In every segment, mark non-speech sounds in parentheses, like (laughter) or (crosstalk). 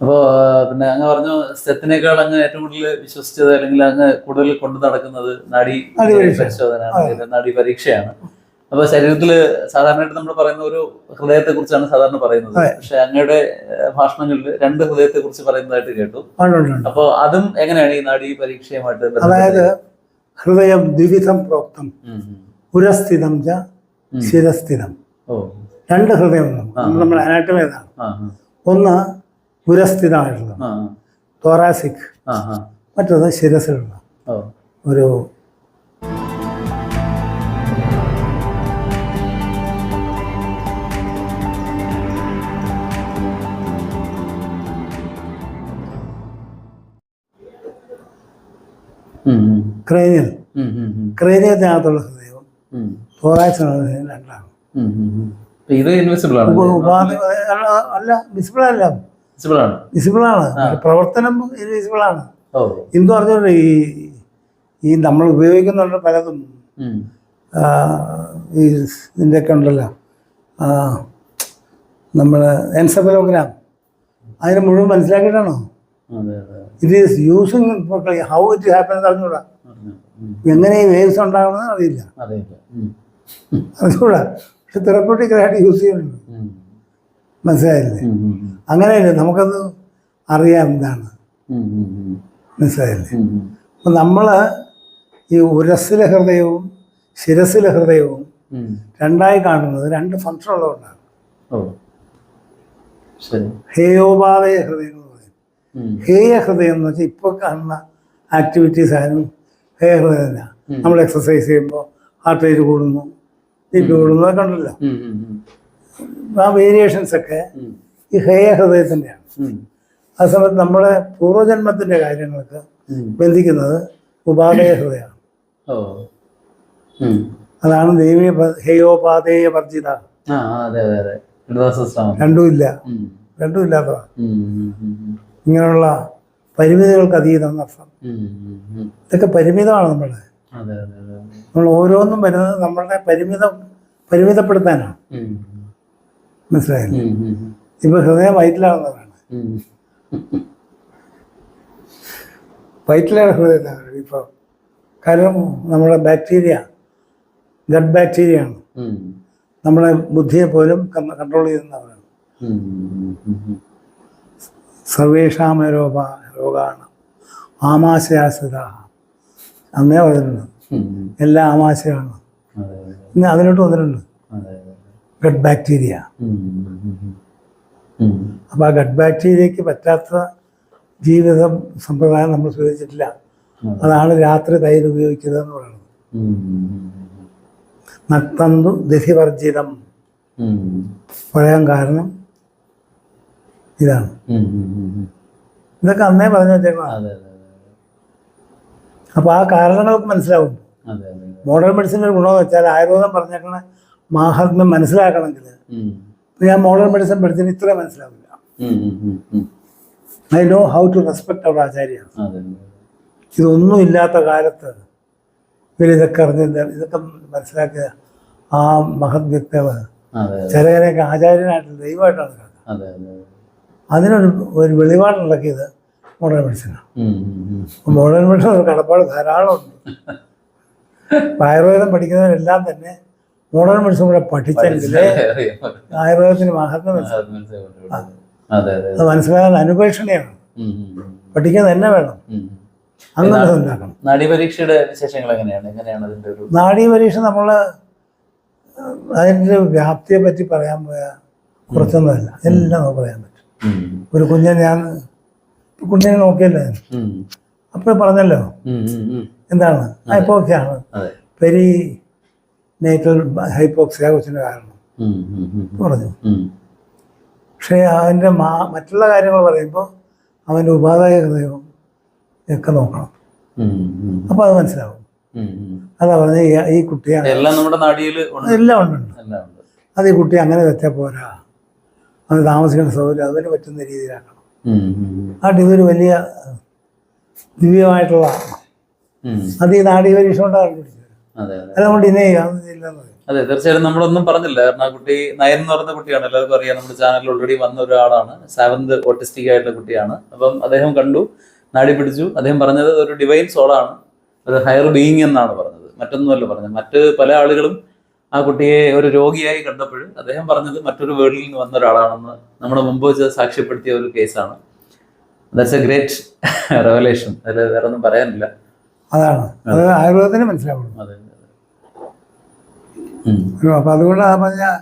അപ്പോ പിന്നെ അങ്ങ് പറഞ്ഞു സ്റ്റെത്തിനേക്കാൾ അങ്ങ് ഏറ്റവും കൂടുതൽ വിശ്വസിച്ചത് അല്ലെങ്കിൽ അങ്ങ് കൂടുതൽ കൊണ്ടു നടക്കുന്നത് നാഡി പരിശോധന നാഡി പരീക്ഷയാണ്. അപ്പൊ ശരീരത്തിൽ സാധാരണയായിട്ട് നമ്മൾ പറയുന്ന ഒരു ഹൃദയത്തെ കുറിച്ചാണ് സാധാരണ പറയുന്നത്. പക്ഷെ അങ്ങയുടെ ഭാഷണങ്ങളിൽ രണ്ട് ഹൃദയത്തെ കുറിച്ച് പറയുന്നതായിട്ട് കേട്ടു. ഉണ്ട്, ഉണ്ട്, ഉണ്ട്. അപ്പൊ അതും എങ്ങനെയാണ് ഈ നാഡി പരീക്ഷയുമായിട്ട് അതായത് ഹൃദയം ദ്വിവിധം പ്രോക്തം. പുരസ്ഥിതം. ഉരസ്ഥിതം. ശിരസ്ഥിതം. രണ്ട് ഹൃദയം നമ്മൾ നമ്മുടെ അനാട്ടമി ഏതാണ്? ഒന്ന് ഉരസ്ഥിതമായിട്ടുള്ളത് ആ. തോറാസിക് മറ്റത് ശിരസിലുള്ള ഒരു ക്രൈനിയൽ ക്രൈനിയത്തിനകത്തുള്ള ഹൃദയവും. തോറാക്സിനുള്ള ഹൃദയം രണ്ടാണ്. ഇത് ഇൻവിസിബിൾ ആണ് അല്ല- അല്ല വിസിബിൾ അല്ല. ആ. പ്രവർത്തനം വിസിബിളാണ് എന്ന് പറഞ്ഞാൽ ഈ ഈ നമ്മൾ ഉപയോഗിക്കുന്നുണ്ട് പലതും. ഈ ഇതിന്റെയൊക്കെ ഉണ്ടല്ലോ. നമ്മൾ എൻസഫലോഗ്രാം. അതിന് മുഴുവൻ മനസ്സിലാക്കിയിട്ടാണോ? It is using how it happen അറിഞ്ഞൂടാ. എങ്ങനെ ഈ വേവ്സ് ഉണ്ടാകണമെന്ന് അറിയില്ല. ഉം. അറിഞ്ഞൂടാ. പക്ഷെ തെറപ്പോട്ടിക്കലായിട്ട് യൂസ് ചെയ്യുന്നുണ്ട്. മനസ്സിലായില്ലേ. അങ്ങനെയല്ലേ? നമുക്കത് അറിയാം എന്താണ്. മനസ്സിലായില്ലേ. അപ്പം നമ്മൾ ഈ ഉരസ്സിലെ ഹൃദയവും ശിരസിലെ ഹൃദയവും രണ്ടായി കാണുന്നത് രണ്ട് ഫംഗ്ഷൻ ഉള്ളതുകൊണ്ടാണ്. ഹേയോപാതയ ഹൃദയം എന്ന് പറയും. ഹേയ ഹൃദയം എന്ന് വെച്ചാൽ ഇപ്പോൾ കാണുന്ന ആക്ടിവിറ്റീസ് ആയാലും ഹേയ ഹൃദയം നമ്മൾ എക്സസൈസ് ചെയ്യുമ്പോൾ ഹാർട്ട് റേറ്റ് കൂടുന്നു ബി പി കൂടുന്നു ഉം. ആ വേരിയേഷൻസ് ഒക്കെ ഈ ഹേയ ഹൃദയത്തിന്റെയാണ് ആ സമയത്ത് നമ്മുടെ പൂർവജന്മത്തിന്റെ കാര്യങ്ങളൊക്കെ. ബന്ധിക്കുന്നത് ഉപാധേയ ഹൃദയമാണ്. അതാണ് ദൈവീയ ഹേയോപാധേയ വർജിത. രണ്ടും ഇല്ല. രണ്ടും ഇല്ലാത്തതാണ്. ഇങ്ങനെയുള്ള പരിമിതികൾക്ക് അതീതം എന്നർത്ഥം ഉം. ഇതൊക്കെ പരിമിതമാണ് അതെ നമ്മൾ ഓരോന്നും വരുന്നത് നമ്മളുടെ പരിമിതം പരിമിതപ്പെടുത്താനാണ്. മനസ്സിലായില്ലേ. ഇപ്പൊ ഹൃദയം വയറ്റിലാണെന്നതാണ് ഉം. വയറ്റിലാണ് ഹൃദയത്തിലാണ് ഇപ്പോൾ കാരണം നമ്മുടെ ബാക്ടീരിയ ഗഡ് ബാക്ടീരിയ ആണ്. നമ്മളെ ബുദ്ധിയെ പോലും കൺട്രോൾ ചെയ്യുന്നവരാണ്. സർവേഷാമരോപ. സർവേഷാമ രോഗ രോഗാണ്. ആമാശയാശ്രിത. അന്നേ പറഞ്ഞിട്ടുണ്ട്. എല്ലാം ആമാശയാണ്. അതെ അതെ. ഇനി അതിലോട്ട് വന്നിട്ടുണ്ട്. ഗട്ട് ബാക്ടീരിയ അപ്പൊ. അപ്പോൾ ആ ഗഡ് ബാക്ടീരിയക്ക് പറ്റാത്ത ജീവിതം സമ്പ്രദായം നമ്മൾ സ്വീകരിച്ചിട്ടില്ല അതെ. അതാണ് രാത്രി തൈര് ഉപയോഗിക്കുന്നത് എന്ന് പറയുന്നത് നക്തന്തു ദധിവർജിതം. ഉം. പറയാൻ കാരണം ഇതാണ്. ഇതൊക്കെ അന്നേ പറഞ്ഞു വെച്ചേക്കണം അപ്പോൾ ആ കാരണങ്ങൾക്ക് മനസ്സിലാവും മോഡേൺ മെഡിസിന്റെ ഗുണമെന്ന് വെച്ചാൽ ആയുർവേദം പറഞ്ഞേക്കണ മാഹാത്മ്യം മനസ്സിലാക്കണമെങ്കിൽ ഞാൻ മോഡേൺ മെഡിസിൻ പഠിച്ചതിന് ഇത്ര മനസ്സിലാവില്ല. I know how to respect അവർ ആചാര്യ ഇതൊന്നും ഇല്ലാത്ത കാലത്ത് ഇവരിതൊക്കെ അറിഞ്ഞ ഇതൊക്കെ മനസ്സിലാക്കിയ ആ മഹത് വ്യക്തവ് ചിലകരെയൊക്കെ ആചാര്യനായിട്ട് ദൈവമായിട്ടാണ് കാണുന്നത്. അതെ അതെ അതിനൊരു ഒരു വെളിപാടുണ്ടാക്കിയത് മോഡേൺ മെഡിസിനാണ്. മോഡേൺ മെഡിസിൻ ഒരു കടപ്പാട് ധാരാളമുണ്ട്. ഉണ്ട് (laughs) ആയുർവേദം പഠിക്കുന്നവരെല്ലാം തന്നെ മോഡേൺ മെഡിസിൻ കൂടെ പഠിച്ചെങ്കിലേ ആയുർവേദത്തിന് മഹത്വം. അത് മനസ്സിലാകാൻ അനുപേക്ഷണയാണ്. പഠിക്കാൻ തന്നെ വേണം. അങ്ങനെ ഉണ്ടാക്കണം നാഡീപരീക്ഷയുടെ വിശേഷങ്ങൾ എങ്ങനെയാണ്? എങ്ങനെയാണ് അതിന്റെ ഒരു നാഡീ പരീക്ഷ നമ്മൾ അതിന്റെ വ്യാപ്തിയെ പറ്റി പറയാൻ പോയാൽ കുറച്ചൊന്നുമല്ല. എല്ലാം നമുക്ക് പറയാൻ പറ്റും. ഒരു കുഞ്ഞെ ഞാൻ കുഞ്ഞിനെ നോക്കിയല്ലേ? അപ്പോഴേ പറഞ്ഞല്ലോ. എന്താണ്? ആ ഇപ്പൊ ഹൈപ്പോക്സിയാണ് അതെ. പെരി നേറ്റൽ ഹൈപ്പോക്സിയ കൊച്ചിന്റെ കാരണം. പറഞ്ഞു. പക്ഷേ അവന്റെ മാ മറ്റുള്ള കാര്യങ്ങൾ പറയുമ്പോൾ അവന്റെ ഉപാധായ ഹൃദയവും ഒക്കെ നോക്കണം. അപ്പോൾ അത് മനസ്സിലാവും. അതാ പറഞ്ഞ ഈ കുട്ടിയാണ്. എല്ലാം നമ്മുടെ നാടിയിൽ എല്ലാം ഉണ്ട് അത് ഈ കുട്ടി അങ്ങനെ തെറ്റാൽ പോരാ. അത് താമസിക്കുന്ന സൗകര്യം അതിന് പറ്റുന്ന രീതിയിലാക്കണം. ആട്ടെ. ഇതൊരു വലിയ ദിവ്യമായിട്ടുള്ള. അത് ഈ നാടീ പരീക്ഷ കണ്ടുപിടിച്ചത്. അതെ നമ്മൾ തീർച്ചയായിട്ടും നമ്മളൊന്നും പറഞ്ഞില്ല. കാരണം ആ കുട്ടി നയൻ എന്ന് പറയുന്ന കുട്ടിയാണ്. എല്ലാവർക്കും അറിയാം നമ്മുടെ ചാനലിൽ ഓൾറെഡി വന്ന ഒരാളാണ്. സെവന്ത് ഓട്ടിസ്റ്റിക് ആയിട്ടുള്ള കുട്ടിയാണ്. അപ്പം അദ്ദേഹം കണ്ടു നാടി പിടിച്ചു. അദ്ദേഹം പറഞ്ഞത് ഒരു ഡിവൈൻ സോളാണ് ഒരു ഹയർ ബീയിങ് എന്നാണ് പറഞ്ഞത്. മറ്റൊന്നുമല്ല പറഞ്ഞത്. മറ്റ് പല ആളുകളും ആ കുട്ടിയെ ഒരു രോഗിയായി കണ്ടപ്പോൾ അദ്ദേഹം പറഞ്ഞത് മറ്റൊരു വേൾഡിൽ നിന്ന് വന്ന ഒരാളാണെന്ന് നമ്മുടെ മുമ്പ് വെച്ച് സാക്ഷ്യപ്പെടുത്തിയ ഒരു കേസാണ് ദാറ്റ്സ് എ ഗ്രേറ്റ് റെവലേഷൻ അതിൽ വേറെ ഒന്നും പറയാനില്ല. അതാണ്. അത്. ആയുർവേദത്തിന് മനസ്സിലാവുള്ളൂ. അപ്പം അതുകൊണ്ട് ആ പറഞ്ഞ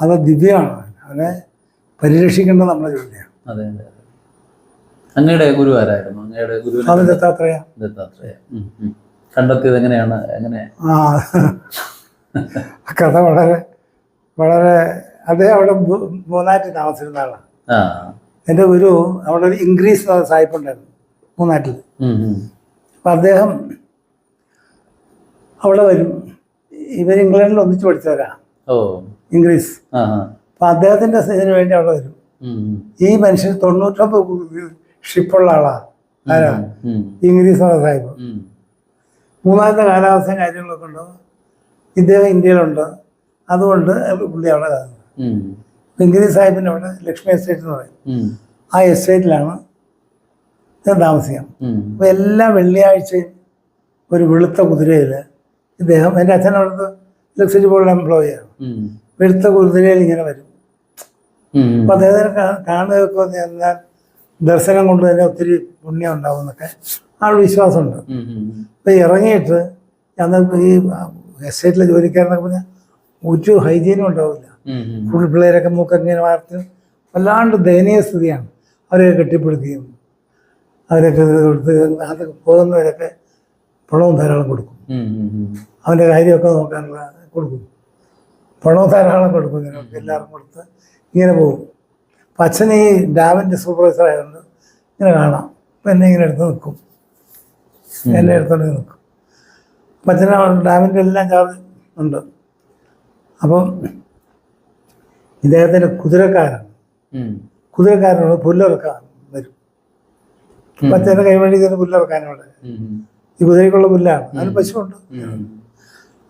അത് ദിവ്യമാണ്. അവനെ പരിരക്ഷിക്കേണ്ടത് നമ്മുടെ ജോലിയാണ്. അങ്ങയുടെ ഗുരു ആരായിരുന്നു അങ്ങയുടെ ഗുരു ദത്താത്രേയ. ദത്താത്രേയ. കണ്ടെത്തിയത് എങ്ങനെയാണ്? എങ്ങനെ? ആ കഥ വളരെ വളരെ അദ്ദേഹം അവിടെ മൂന്നാറ്റിൽ താമസിച്ചിരുന്ന ആളാണ്. എന്റെ ഗുരു അവിടെ ഒരു ഇംഗ്രീസ് സായിപ്പുണ്ടായിരുന്നു മൂന്നാറ്റിൽ. അപ്പം അദ്ദേഹം അവിടെ വരും. ഇവർ ഇംഗ്ലണ്ടിൽ ഒന്നിച്ച് പഠിച്ചവരാ. ഓ. ഇംഗ്ലീഷ് അപ്പം അദ്ദേഹത്തിന്റെ ഇതിന് വേണ്ടി അവിടെ വരും. ഈ മനുഷ്യൻ തൊണ്ണൂറ്റൊമ്പത് ഷിപ്പുള്ള ആളാണ് ആരാ? ഇംഗ്ലീഷ് സാഹിബ് മൂന്നാമത്തെ കാലാവസ്ഥ കാര്യങ്ങളൊക്കെ ഉണ്ടോ. ഇദ്ദേഹം ഇന്ത്യയിലുണ്ട്. അതുകൊണ്ട് പുള്ളി അവിടെ ഇംഗ്ലീഷ് സാഹിബിന്റെ അവിടെ ലക്ഷ്മി എസ്റ്റേറ്റ് എന്ന് പറയും. ആ എസ്റ്റേറ്റിലാണ് ഞാൻ താമസിക്കാം. അപ്പൊ അപ്പോൾ എല്ലാ വെള്ളിയാഴ്ചയും ഒരു വെളുത്ത കുതിരയിൽ ഇദ്ദേഹം എന്റെ അച്ഛൻ അവിടുത്തെ ഇലക്ട്രിസിറ്റി ബോർഡ് എംപ്ലോയിയാണ് വെളുത്ത കുതിരയിൽ ഇങ്ങനെ വരും. അപ്പൊ അദ്ദേഹത്തിന് കാണുകയൊക്കെ എന്നാൽ ദർശനം കൊണ്ട് തന്നെ ഒത്തിരി പുണ്യം ഉണ്ടാവും എന്നൊക്കെ ആ ഒരു വിശ്വാസമുണ്ട് അപ്പോൾ ഇറങ്ങിയിട്ട് അന്ന് ഈ എസ്റ്റേറ്റിലെ ജോലിക്കാരനൊക്കെ പറഞ്ഞാൽ ഒരു ഹൈജീനും ഉണ്ടാവില്ല. ഫുൾ പിള്ളേരൊക്കെ മൂക്കങ്ങനെ വാർത്ത് വല്ലാണ്ട് ദയനീയ സ്ഥിതിയാണ് അവരെ കെട്ടിപ്പിടുക്കുകയും അവരൊക്കെ കൊടുത്ത് അത് പോകുന്നവരൊക്കെ പണവും ധാരാളം കൊടുക്കും. അവന്റെ കാര്യമൊക്കെ നോക്കാനുള്ള കൊടുക്കും. പണവും ധാരാളം കൊടുക്കും ഇങ്ങനെയൊക്കെ എല്ലാവർക്കും കൊടുത്ത് ഇങ്ങനെ പോകും. അപ്പം അച്ഛൻ ഈ ഡാമിന്റെ സൂപ്പർവൈസർ ആയതുകൊണ്ട് ഇങ്ങനെ കാണാം. അപ്പം എന്നെ ഇങ്ങനെ എടുത്ത് നിൽക്കും. എന്നെ എടുത്തോണ്ട് നിൽക്കും. അപ്പം അച്ഛനാണ് ഡാമിന്റെ എല്ലാം ചാർജ് ഉണ്ട്. അപ്പം ഇദ്ദേഹത്തിന്റെ കുതിരക്കാരൻ. കുതിരക്കാരനുള്ള കുതിരക്കാരനോട് പുല്ലിറക്കാൻ അച്ഛന്റെ കൈവഴി ഉം, ഉം. ഈ കുതിരയ്ക്കുള്ള പുല്ലാണ് അതിന് പശുവുണ്ട് ഉം.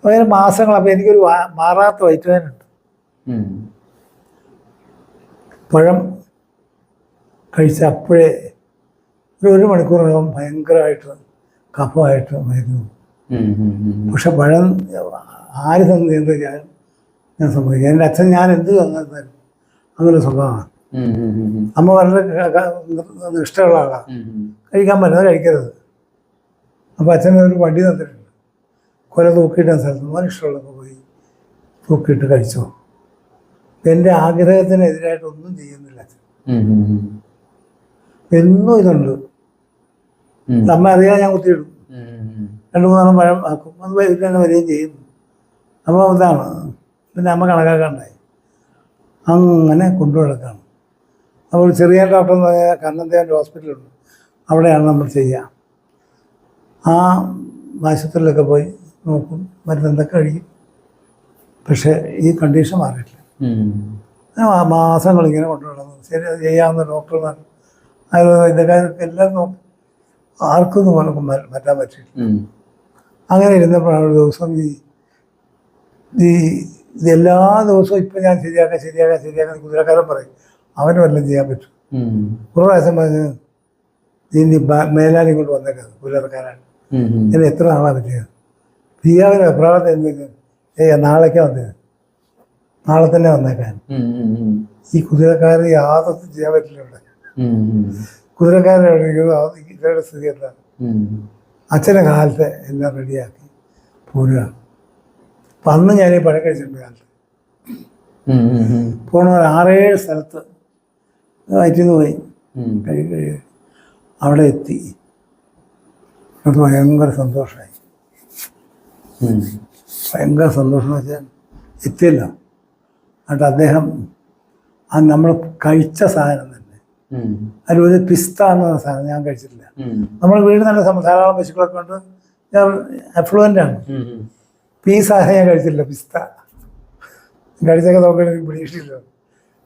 അങ്ങനെ മാസങ്ങൾ അപ്പം എനിക്കൊരു മാറാത്ത വയറ്റുവാനുണ്ട്. പഴം കഴിച്ച അപ്പോഴേ ഒരു ഒരു മണിക്കൂറിനകം ഭയങ്കരമായിട്ട് കഫമായിട്ട് വരുന്നു. പക്ഷെ പഴം ആര് തന്നു ഞാൻ ഞാൻ സംഭവിക്കും എന്റെ അച്ഛൻ ഞാൻ എന്ത് തന്നെ അങ്ങനെ സ്വഭാവമാണ്. അമ്മ വളരെ ഇഷ്ടമുള്ള ആളാണ്. കഴിക്കാൻ പറ്റുന്നത് കഴിക്കരുത്. അപ്പോൾ അച്ഛൻ ഒരു വണ്ടി തന്നിട്ടുണ്ട്. കൊല തൂക്കിയിട്ട സ്ഥലത്ത് മോൻ ഇഷ്ടമുള്ളപ്പോൾ പോയി തൂക്കിയിട്ട് കഴിച്ചു. എന്റെ ആഗ്രഹത്തിനെതിരായിട്ടൊന്നും ചെയ്യുന്നില്ല അച്ഛൻ. എന്നും ഇതുണ്ട്. അമ്മ അറിയാതെ ഞാൻ കുത്തിയിടും. രണ്ടു മൂന്നെണ്ണം പഴം ആക്കും. അത് വീട്ടിൽ തന്നെ വരികയും ചെയ്യും. അപ്പോൾ ഇതാണ്. പിന്നെ അമ്മ കണക്കാക്കാണ്ടായി. അങ്ങനെ കൊണ്ടു നടക്കുകയാണ് അപ്പോൾ ചെറിയ ഡോക്ടർ എന്ന് പറഞ്ഞാൽ കണ്ണന്തേന്റെ ഹോസ്പിറ്റലുണ്ട്. അവിടെയാണ് നമ്മൾ ചെയ്യുക. ആ ആശുപത്രിയിലൊക്കെ പോയി നോക്കും മരുന്ന് എന്തൊക്കെ കഴിക്കും. പക്ഷേ ഈ കണ്ടീഷൻ മാറിയിട്ടില്ല. ആ മാസങ്ങൾ ഇങ്ങനെ കൊണ്ടുവരണം. ശരി അത് ചെയ്യാവുന്ന ഡോക്ടർമാർ ആയുർവേദക്കാർക്ക് എല്ലാം നോക്കും. ആർക്കും ഒന്നും പോലെ മാ- മാറ്റാൻ പറ്റില്ല അങ്ങനെ ഇരുന്നപ്പോഴാണ് ഒരു ദിവസം ഈ ഈ എല്ലാ ദിവസവും ഇപ്പം ഞാൻ ശരിയാക്കാം ശരിയാക്കാം ശരിയാക്കാൻ കുതിരക്കാരൻ പറയും. അവന് വല്ലതും ചെയ്യാൻ പറ്റും. ഒരു പ്രാവശ്യം പറഞ്ഞ് നീ മേലാലി കൊണ്ട് വന്നേക്കാം പുലർക്കാനാണ് ഇനി എത്ര നാളാണ് പറ്റിയത് പിയാവിന് അഭിപ്രായത്തെ എന്തെങ്കിലും ഏയ് നാളേക്കാ വന്നത് നാളെ തന്നെ വന്നേക്കാൻ. ഈ കുതിരക്കാരൻ യാതൊന്നും ചെയ്യാൻ പറ്റില്ല ഇവിടെ. കുതിരക്കാരൻ എവിടെയെങ്കിലും ഇവരുടെ സ്ഥിതി എന്താണ്. അച്ഛന്റെ കാലത്ത് എല്ലാം റെഡിയാക്കി പോരുക അപ്പം അന്ന് ഞാൻ ഈ പഴം കഴിച്ചിട്ടുണ്ട് കാലത്ത്. പോണ ഒരു ആറേഴ് സ്ഥലത്ത് വയറ്റിന്ന് പോയി. കഴുകി കഴി കഴി. അവിടെ എത്തി. അത് ഭയങ്കര സന്തോഷമായി. ഭയങ്കര സന്തോഷം എന്ന് വെച്ചാൽ എത്തിയല്ലോ. എന്നിട്ട് അദ്ദേഹം ആ നമ്മൾ കഴിച്ച സാധനം തന്നെ. അതിൽ ഒരു പിസ്ത എന്ന് പറഞ്ഞ സാധനം ഞാൻ കഴിച്ചിട്ടില്ല. നമ്മൾ വീട് നല്ല ധാരാളം പശുക്കളൊക്കെ ഉണ്ട്. ഞാൻ അഫ്ലുവന്റ് ആണ്. ഇപ്പം ഈ സാധനം ഞാൻ കഴിച്ചിട്ടില്ല പിസ്ത. കഴിച്ചൊക്കെ എനിക്ക് പ്രതീക്ഷയില്ല.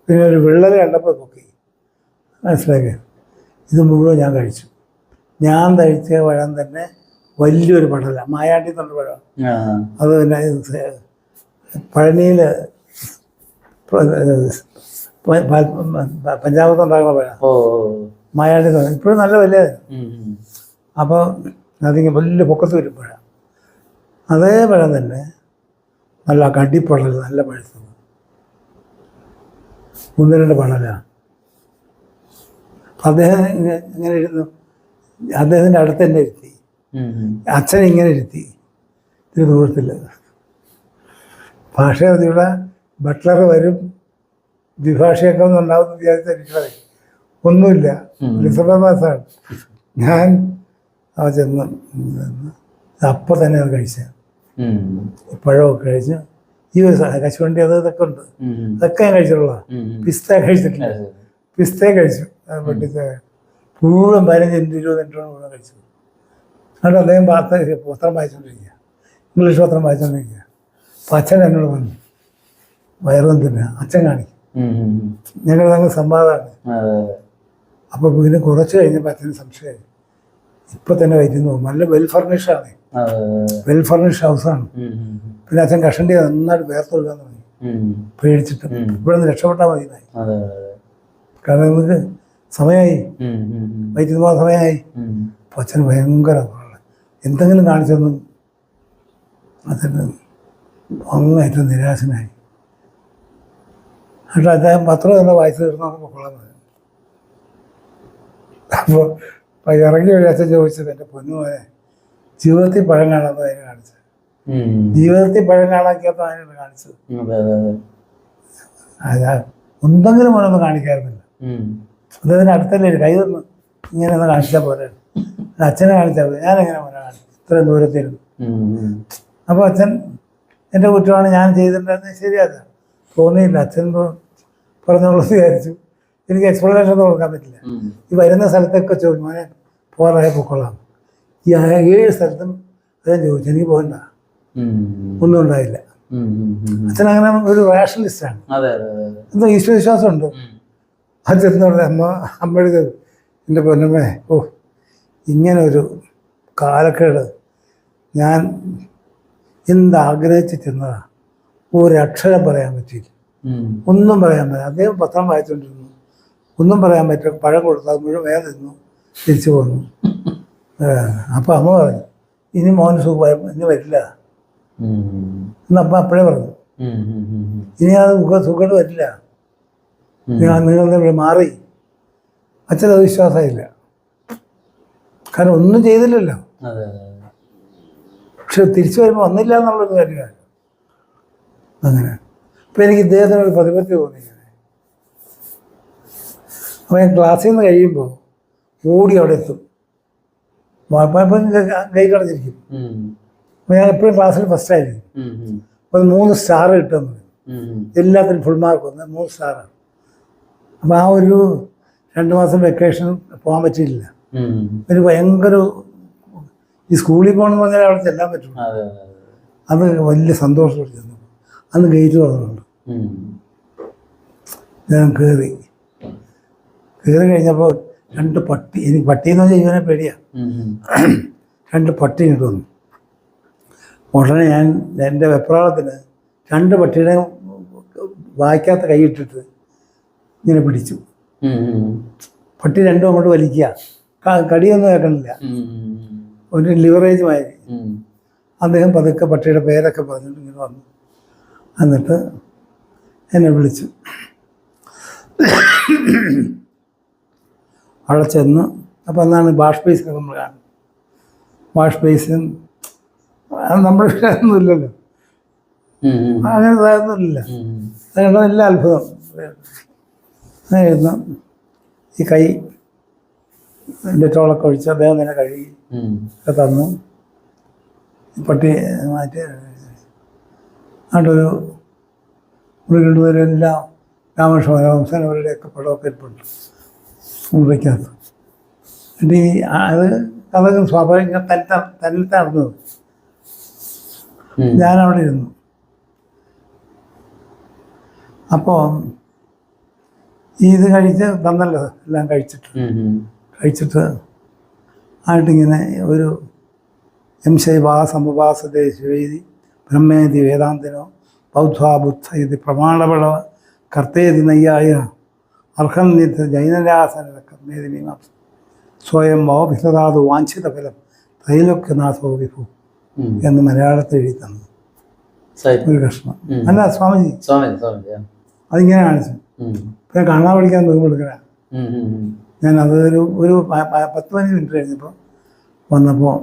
പിന്നെ ഒരു വിള്ളൽ കണ്ടപ്പോൾ നോക്കി മനസ്സിലാക്കി ഇത് മുഴുവൻ ഞാൻ കഴിച്ചു. ഞാൻ കഴിച്ച പഴം തന്നെ വലിയൊരു പഴമല്ല മായാട്ടി തന്നെ പഴം. അത് പിന്നെ പഴനിയിൽ പഞ്ചാബത്ത് പഞ്ചാബത്തുണ്ടാകുന്ന പഴം. മായാട്ടി തന്നെ ഇപ്പോഴും നല്ല വലിയ. അപ്പോൾ അതിങ്ങനെ വലിയ പൊക്കത്ത് വരും പഴം. അതേ പഴം തന്നെ നല്ല കടിപ്പഴൽ നല്ല പഴുത്തത്. ഒന്ന് രണ്ട് പഴലാണ് അദ്ദേഹം ഇങ്ങ- ഇങ്ങനെ ഇരുന്നു. അദ്ദേഹത്തിന്റെ അടുത്ത് തന്നെ ഇരുത്തി. അച്ഛൻ ഇങ്ങനെ ഇരുത്തി ഇതിന് ദൂരത്തില്ല ഭാഷയുടെ ബട്ട്ലർ വരും ദ്വിഭാഷയൊക്കെ ഒന്നും ഉണ്ടാവുന്ന വിചാരിച്ചിരിക്കണത് ഒന്നുമില്ല. ലിസബാസാണ് ഞാൻ അവ ചെന്ന് അപ്പം തന്നെ അത് കഴിച്ച. പഴമൊക്കെ കഴിച്ച്. ഈ ഒരു കശുവണ്ടി അത് ഇതൊക്കെ ഉണ്ട്. അതൊക്കെ ഞാൻ കഴിച്ചിട്ടുള്ള. പിസ്ത കഴിച്ചിട്ടില്ല. പിസ്തേ കഴിച്ചു. പൊട്ടിച്ച മുഴുവൻ പതിനഞ്ച് ഇരുപത് മിനിറ്റോട് മുഴുവൻ കഴിച്ചത് എന്നിട്ട് അദ്ദേഹം വാർത്ത പത്രം വായിച്ചുകൊണ്ടിരിക്കുക ഇംഗ്ലീഷ് പത്രം വായിച്ചുകൊണ്ടിരിക്കുക അപ്പം അച്ഛൻ എന്നോട് പറഞ്ഞു വയറും തന്നെ അച്ഛൻ കാണിക്കും. ഞങ്ങൾ തങ്ങൾ സംവാദമാണ്. അപ്പോൾ പിന്നെ കുറച്ച് കഴിഞ്ഞപ്പോൾ അച്ഛന് സംശയമായി ഇപ്പം തന്നെ വൈദ്യുന്നു നല്ല വെൽ ഫർണിഷാണ്. വെൽ ഫർണിഷ് ഹൗസാണ്. പിന്നെ അച്ഛൻ കഷണ്ടി നന്നായിട്ട് വേർത്തൊടുക്കാൻ തുടങ്ങി ഉം. പേടിച്ചിട്ട്. ഇവിടെ നിന്ന് രക്ഷപ്പെട്ടാൽ മതി. കാരണം നമുക്ക് സമയമായി. വൈദ്യുതി പോകാൻ സമയമായി. അപ്പോൾ അച്ഛൻ ഭയങ്കര. എന്തെങ്കിലും കാണിച്ചൊന്നും അച്ഛന് അങ്ങേറ്റം നിരാശനായി എന്നിട്ട് അദ്ദേഹം പത്രം തന്നെ വായിച്ചു തീർന്നാണ് കൊള്ളാൻ അപ്പോൾ ഇറങ്ങി വഴി അച്ഛൻ ചോദിച്ചത് എന്റെ പൊന്നുപോലെ ജീവിതത്തിൽ പഴം കാണാമെന്ന് അതിനെ കാണിച്ചത്. ജീവിതത്തിൽ പഴം കാണാക്കിയപ്പോൾ അതിനാണ് കാണിച്ചത് അതെ, എന്തെങ്കിലും മോനൊന്നും കാണിക്കാറുന്നില്ല ഉം. അദ്ദേഹത്തിന് അടുത്തല്ലേ ഒരു കൈ തന്നു ഇങ്ങനെ ഒന്ന് കാണിച്ചാൽ പോലെ അച്ഛനെ കാണിച്ചാൽ പോലെ ഞാനെങ്ങനെ കാണിച്ചു ഇത്രയും ദൂരത്തിരുന്നു. അപ്പോൾ അച്ഛൻ എന്റെ കുറ്റമാണ് ഞാൻ ചെയ്തിട്ടുണ്ടായിരുന്നത് ശരിയാതാണ് തോന്നിയില്ല. അച്ഛൻ പറഞ്ഞോളൂ വിചാരിച്ചു. എനിക്ക് എക്സ്പ്ലനേഷൻ ഒന്നും കൊടുക്കാൻ പറ്റില്ല. ഈ വരുന്ന സ്ഥലത്തൊക്കെ ചോദിച്ചു മോനെ പോറായ പൊക്കോളാം. ഈ ഏഴ് സ്ഥലത്തും അദ്ദേഹം ചോദിച്ചു. എനിക്ക് പോകണ്ട. ഒന്നും ഉണ്ടായില്ല. അച്ഛൻ അങ്ങനെ ഒരു റാഷണലിസ്റ്റാണ് എന്തോ ഈശ്വരവിശ്വാസമുണ്ട്. ഉം. അച്ഛൻ പറഞ്ഞ അമ്മ അമ്മയുടെ എന്റെ പൊന്നമ്മേ ഓ ഇങ്ങനെ ഒരു കാലക്കേട്. ഞാൻ എന്താഗ്രഹിച്ച് ചെന്നതാ ഒരക്ഷരം പറയാൻ പറ്റിയില്ല. ഒന്നും പറയാൻ പറ്റില്ല. അദ്ദേഹം പത്രം വായിച്ചുകൊണ്ടിരുന്നു ഒന്നും പറയാൻ പറ്റില്ല. പഴം കൊടുത്താൽ മുഴുവൻ വേറെ നിന്നു തിരിച്ചു പോന്നു. അപ്പം അമ്മ പറഞ്ഞു ഇനി മോൻ സുഖമായി ഇനി വരില്ല. എന്ന് അമ്മ അപ്പോഴേ പറഞ്ഞു. ഇനി അത് സുഖം വരില്ല. ഞാൻ നിങ്ങളുടെ മാറി. അച്ഛനത് വിശ്വാസമില്ല കാരണം ഒന്നും ചെയ്തില്ലല്ലോ. പക്ഷെ തിരിച്ചു വരുമ്പോൾ വന്നില്ല എന്നുള്ളൊരു കാര്യമാണ്. അങ്ങനെ. അപ്പം എനിക്ക് ഇദ്ദേഹത്തിനൊരു പ്രതിപത്തി തോന്നി അപ്പം ഞാൻ ക്ലാസ്സിൽ നിന്ന് കഴിയുമ്പോൾ ഓടി അവിടെ എത്തും. അപ്പം കൈ കളഞ്ഞിരിക്കും അപ്പം ഞാൻ എപ്പോഴും ക്ലാസ്സിൽ ഫസ്റ്റ് ആയിരിക്കും. ഉം, ഉം. അപ്പോൾ മൂന്ന് സ്റ്റാർ കിട്ടുമെന്ന്. ഉം. എല്ലാത്തിനും ഫുൾ മാർക്ക് വന്ന് മൂന്ന് സ്റ്റാറാണ് അപ്പോൾ ആ ഒരു രണ്ട് മാസം വെക്കേഷൻ പോകാൻ പറ്റിയില്ല. ഒരു ഭയങ്കര ഈ സ്കൂളിൽ പോകണമെന്ന് പറഞ്ഞാൽ അവിടെ ചെല്ലാൻ പറ്റും അതെ വലിയ സന്തോഷത്തോടെ ചെന്നു. അന്ന് ഗേറ്റ് തുറന്നുണ്ട് ഞാൻ കയറി കയറി കഴിഞ്ഞപ്പോൾ രണ്ട് പട്ടി എനിക്ക് പട്ടി എന്ന് പറഞ്ഞാൽ ഇവനെ പേടിയാണ്. രണ്ട് പട്ടി ഇങ്ങോട്ട് വന്നു. ഉടനെ ഞാൻ എന്റെ വെപ്രാളത്തിന് രണ്ട് പട്ടിയുടെ വായിക്കാത്ത കൈയിട്ടിട്ട് ഇങ്ങനെ പിടിച്ചു. പട്ടി രണ്ടും അങ്ങോട്ട് വലിക്കുക കടിയൊന്നും കേൾക്കണില്ല. ഒരു ലിവറേജ് മാതിരി. അദ്ദേഹം പതുക്കെ പട്ടിയുടെ പേരൊക്കെ പറഞ്ഞിട്ട് ഇങ്ങനെ വന്നു എന്നിട്ട് എന്നെ വിളിച്ചു അവിടെ ചെന്ന് അപ്പോൾ എന്നാണ് വാഷ് ബേസിനൊക്കെ നമ്മൾ കാണുന്നത് വാഷ് ബേസിൻ നമ്മുടെ ഉം. അങ്ങനെ ഇതായൊന്നുമില്ല. അതുകൊണ്ട് നല്ല അത്ഭുതം അങ്ങനെ ഈ കൈ ഡെറ്റോളൊക്കെ ഒഴിച്ച് അദ്ദേഹം തന്നെ കഴുകി ഒക്കെ തന്നു. പട്ടി മാറ്റി. അങ്ങോട്ടൊരു മൃഗങ്ങളെല്ലാം രാമകൃഷ്ണ അവരുടെയൊക്കെ പടമൊക്കെ ഇരിപ്പുണ്ട്. മുറിക്കകത്ത് എന്നിട്ട് ഈ അത് കഥകൾ സ്വാഭാവിക തന്നെ തന്നെ നടന്നത്. ഞാനവിടെ ഇരുന്നു. അപ്പോൾ ഇത് കഴിച്ച് തന്നല്ലോ എല്ലാം കഴിച്ചിട്ട്. കഴിച്ചിട്ട് ആയിട്ടിങ്ങനെ ഒരു എം ശൈവാ സമവാസത്തെ ശിവേദി ബ്രഹ്മേതി വേദാന്തിനോ ബൗദ്ധ്വാ ബുദ്ധ ഇത് പ്രമാണപളവ കർത്തേതി നയ്യായ അർഹം നിധ ജൈനരാസന കർമ്മേതി മീമാംസ സ്വയം വോ വിസതാതു വാഞ്ചിത ഫലം തൈലൊക്കെ നാസോ വിഭു എന്ന് മലയാളത്തിൽ എഴുതി തന്നു. ഒരു കഷ്ണം. അല്ല സ്വാമിജി. അതിങ്ങനെ കാണിച്ചു. പിന്നെ കാണാൻ പഠിക്കാൻ ഉം. ഞാൻ അതൊരു ഒരു പത്ത് പതിനഞ്ച് മിനിറ്റ് കഴിഞ്ഞപ്പോൾ വന്നപ്പോൾ